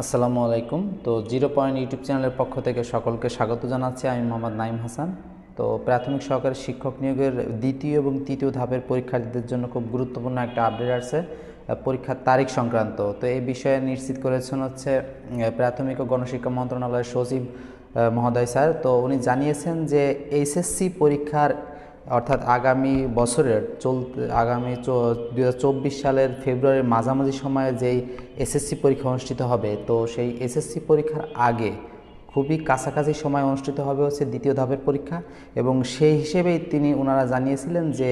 আসসালামু আলাইকুম। তো জিরো পয়েন্ট ইউটিউব চ্যানেলের পক্ষ থেকে সকলকে স্বাগত জানাচ্ছি। আমি মোহাম্মদ নাইম হাসান। তো প্রাথমিক সহকারী শিক্ষক নিয়োগের দ্বিতীয় এবং তৃতীয় ধাপের পরীক্ষার্থীদের জন্য খুব গুরুত্বপূর্ণ একটা আপডেট আছে পরীক্ষার তারিখ সংক্রান্ত। তো এই বিষয়ে নিশ্চিত করেছেন হচ্ছে প্রাথমিক ও গণশিক্ষা মন্ত্রণালয়ের সচিব মহোদয় স্যার। তো উনি জানিয়েছেন যে এইচএসসি পরীক্ষার অর্থাৎ আগামী বছরের চলতে আগামী দু সালের ফেব্রুয়ারির মাঝামাঝি সময়ে যেই এসএসসি পরীক্ষা অনুষ্ঠিত হবে, তো সেই এসএসসি পরীক্ষার আগে খুবই কাছাকাছি সময় অনুষ্ঠিত হবে হচ্ছে দ্বিতীয় ধাপের পরীক্ষা এবং সেই হিসেবেই তিনি ওনারা জানিয়েছিলেন যে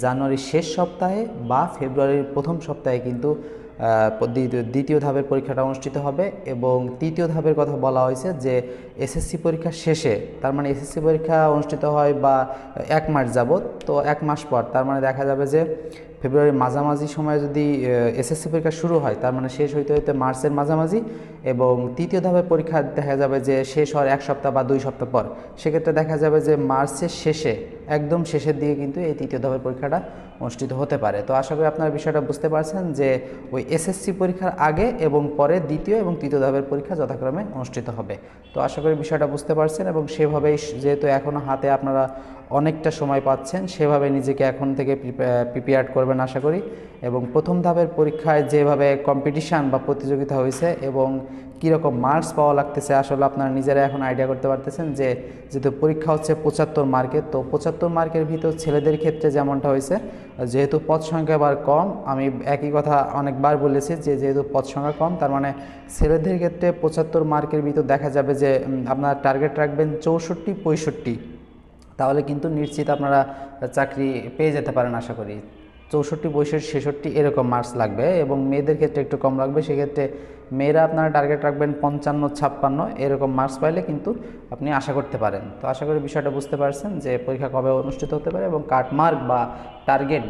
জানুয়ারির শেষ সপ্তাহে বা ফেব্রুয়ারির প্রথম সপ্তাহে কিন্তু দ্বিতীয়- ধাপের পরীক্ষাটা অনুষ্ঠিত হবে এবং তৃতীয় ধাপের কথা বলা হয়েছে যে এসএসসি পরীক্ষা শেষে, তার মানে এসএসসি পরীক্ষা অনুষ্ঠিত হয় বা এক মাস যাবৎ, তো এক মাস পর, তার মানে দেখা যাবে যে ফেব্রুয়ারির মাঝামাঝি সময়ে যদি এসএসসি পরীক্ষা শুরু হয়, তার মানে শেষ হইতে হইতে মার্চের মাঝামাঝি এবং তৃতীয় ধাপের পরীক্ষা দেখা যাবে যে শেষ হওয়ার এক সপ্তাহ বা দুই সপ্তাহ পর। সেক্ষেত্রে দেখা যাবে যে মার্চের শেষে একদম শেষের দিকে কিন্তু এই তৃতীয় ধাপের পরীক্ষাটা অনুষ্ঠিত হতে পারে। তো আশা করি আপনারা বিষয়টা বুঝতে পারছেন যে ওই এসএসসি পরীক্ষার আগে এবং পরে দ্বিতীয় এবং তৃতীয় ধাপের পরীক্ষা যথাক্রমে অনুষ্ঠিত হবে। তো আশা করি বিষয়টা বুঝতে পারছেন এবং সেভাবেই যেহেতু এখনও হাতে আপনারা অনেকটা সময় পাচ্ছেন, সেভাবে নিজেকে এখন থেকে প্রিপেয়ার করবেন আশা করি। এবং প্রথম ধাপের পরীক্ষায় যেভাবে কম্পিটিশান বা প্রতিযোগিতা হয়েছে এবং কীরকম মার্কস পাওয়া লাগতেছে, আসলে আপনারা নিজেরা এখন আইডিয়া করতে পারতেছেন যে, যেহেতু পরীক্ষা হচ্ছে পঁচাত্তর মার্কের, তো পঁচাত্তর মার্কের ভিতর ছেলেদের ক্ষেত্রে যেমনটা হয়েছে, যেহেতু পদ সংখ্যা এবার কম, আমি একই কথা অনেকবার বলেছি যে, যেহেতু পদ সংখ্যা কম, তার মানে ছেলেদের ক্ষেত্রে পঁচাত্তর মার্কের ভিতর দেখা যাবে যে আপনারা টার্গেট রাখবেন চৌষট্টি, পঁয়ষট্টি। তাহলে কিন্তু নিশ্চিত আপনারা চাকরি পেয়ে যেতে পারেন আশা করি। চৌষট্টি পঁয়ষট্টি ছেষট্টি এরকম মার্কস লাগবে এবং মেয়েদের ক্ষেত্রে একটু কম লাগবে, সেক্ষেত্রে মেয়েরা আপনারা টার্গেট রাখবেন পঞ্চান্ন, ছাপ্পান্ন এরকম মার্কস পাইলে কিন্তু আপনি আশা করতে পারেন। তো আশা করি বিষয়টা বুঝতে পারছেন যে পরীক্ষা কবে অনুষ্ঠিত হতে পারে এবং কাটমার্ক বা টার্গেট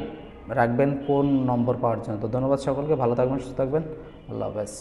রাখবেন কোন নম্বর পাওয়ার জন্য। তো ধন্যবাদ সকলকে, ভালো থাকবেন, সুস্থ থাকবেন, আল্লাহ হাফেজ।